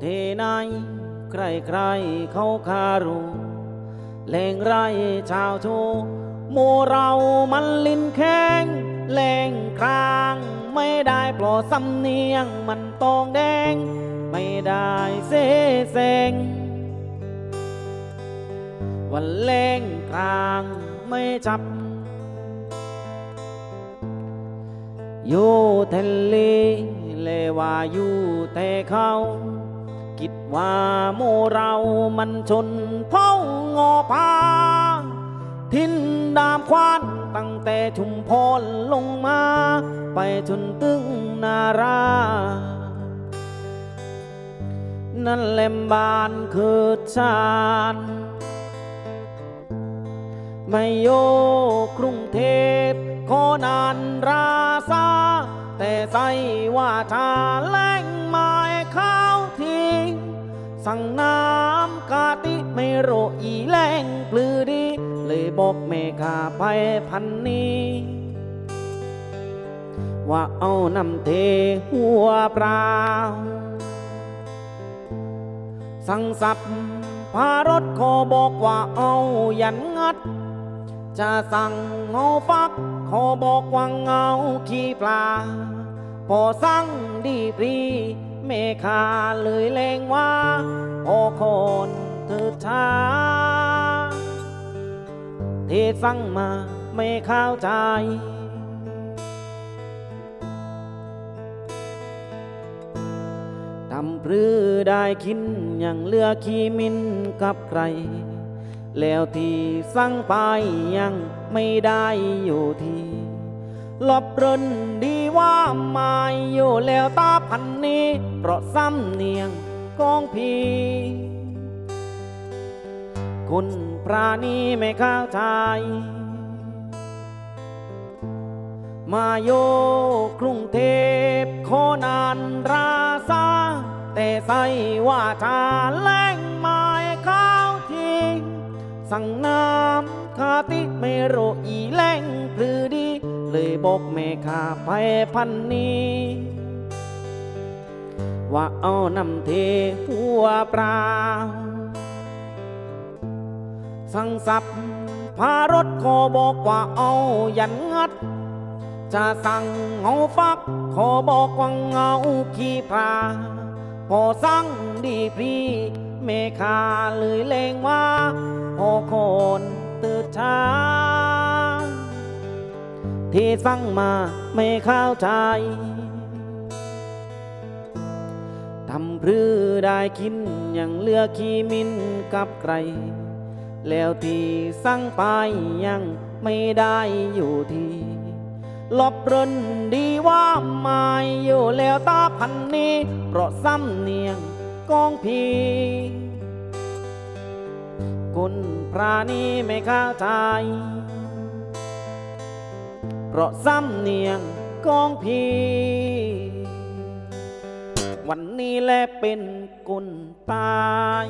เทไหนใครใครเขาคารู้เลงไรชาวโชโมเรามันลิ้นแข็งแรงครางไม่ได้ปลอสำเนียงมันตองแดง ไม่ได้เสแสงวันเลงกลางไม่จับอยู่ทะเลเลว่าอยู่แต่เขา คิดว่าโมเรามันชนเผ่างอพาทินดามควานตั้งแต่ชุมพรลงมา ไปจนตึงนารา นั่นแหลมบานคือชาญไม่โยกรุงเทพขอนานราซาแต่ใส่ว่าชาแรงไม้ข้าวทิ้ง สั่งน้ำกาติไม่โรอีแรงปลือดี เลยบอกเมกาไปพันนี้ ว่าเอาน้ำเทหัวเปล่าสั่งสับพารถขอบอกว่าเอายันงัด จะสั่งเงาฟักขอบอกว่าเงาขี้ปลา พอสั่งดีปรี เมคาเลยเลงว่าพอคนเธอช้าที่สั่งมาไม่เข้าใจ ทำพรือได้กินอย่างเลือขี้มินกับใคร แล้วที่สั่งไปยังไม่ได้อยู่ที่ ลบเรินดีว่าไม่อยู่แล้วตาพันนี้ เพราะซ้ำเนียงกองพีคุณปราณีไม่เข้าใจมาโยกรุงเทพโคนานราซาแต่ใส่ว่าชาแรงไม้ข้าวทิ้งสั่งน้ำคาติไม่โรอีแล เลยบอกแม่ข้าไปพันนี้ ว่าเอาน้ำเทหัวปลาสั่งสับพารถขอบอกว่าเอายันงัด จะสั่งเงาฟัก ขอบอกว่าเงาขี้ปลาพอสั่งดีพรีเมคาเลยเลงว่าพอคนตื่นเช้า ที่สั่งมาไม่เข้าใจทำพรือได้กินอย่างเลือกขี้มินกับใคร แล้วที่สั่งไปยังไม่ได้อยู่ที่ลบเรินดีว่าไม่อยู่แล้วตาพันนี้เพราะซ้ำเนียงกองพีคุณพระนี้ไม่เข้าใจ เพราะซ้ำเนียงกองพีวันนี้แลเป็นกุนตาย